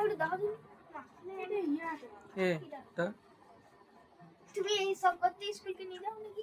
একটু দাও দিন এ তা তুমি এই সব করতে স্কুলকে নিয়ে যাও নাকি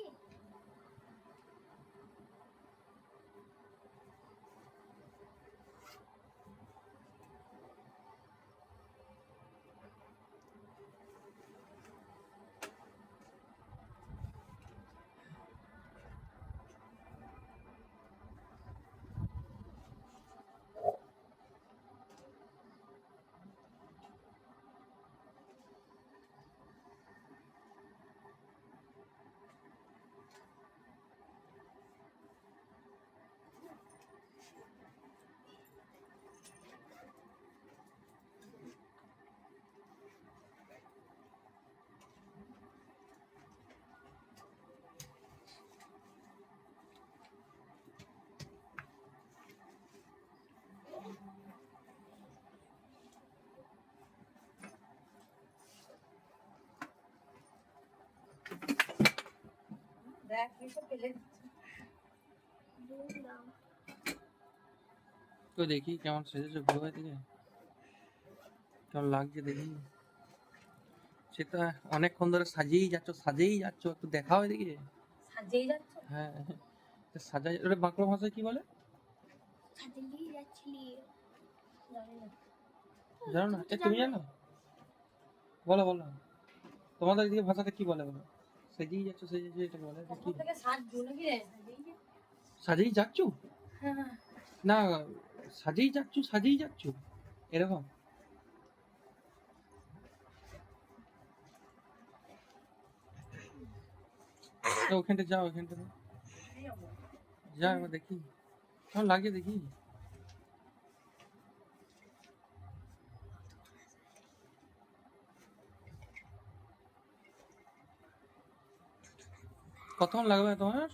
দেখ এসব ফেলে তো দেখি কেমন সেজেছে ঘুরো দিকে কেমন লাগছে দেখি। সেটা অনেকক্ষণ ধরে সাজিয়েই যাচ্ছ সাজেই যাচ্ছ একটু দেখাও এদিকে সাজিয়ে যাচ্ছ? হ্যাঁ সাজাই ওটা বাংলা ভাষায় কি বলে? যাচ্ছিলি। জানো না। তুমি জানো? বলো বলো। তোমাদের এদিকে ভাষাটা কি বলে বলো? সেজেই যাচ্ছ সেজেই এটা বলে কি থেকে সাজবো নাকি রে? সাজিয়ে যাচ্ছ? হ্যাঁ। না সাজেই যাচ্ছ সাজেই যাচ্ছ? এরকম। ওখানটা যাও ওখানটা যা একবার দেখি। কেমন লাগে দেখি? কতক্ষণ লাগবে তোমার?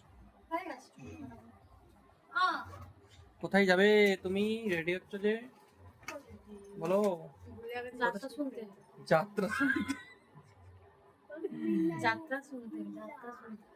হয়ে কোথায় যাবে তুমি? রেডি হচ্ছ যে? বলো। যাত্রা শুনতে। যাত্রা শুনতে। যাত্রা শুনতে যাত্রা শুনতে।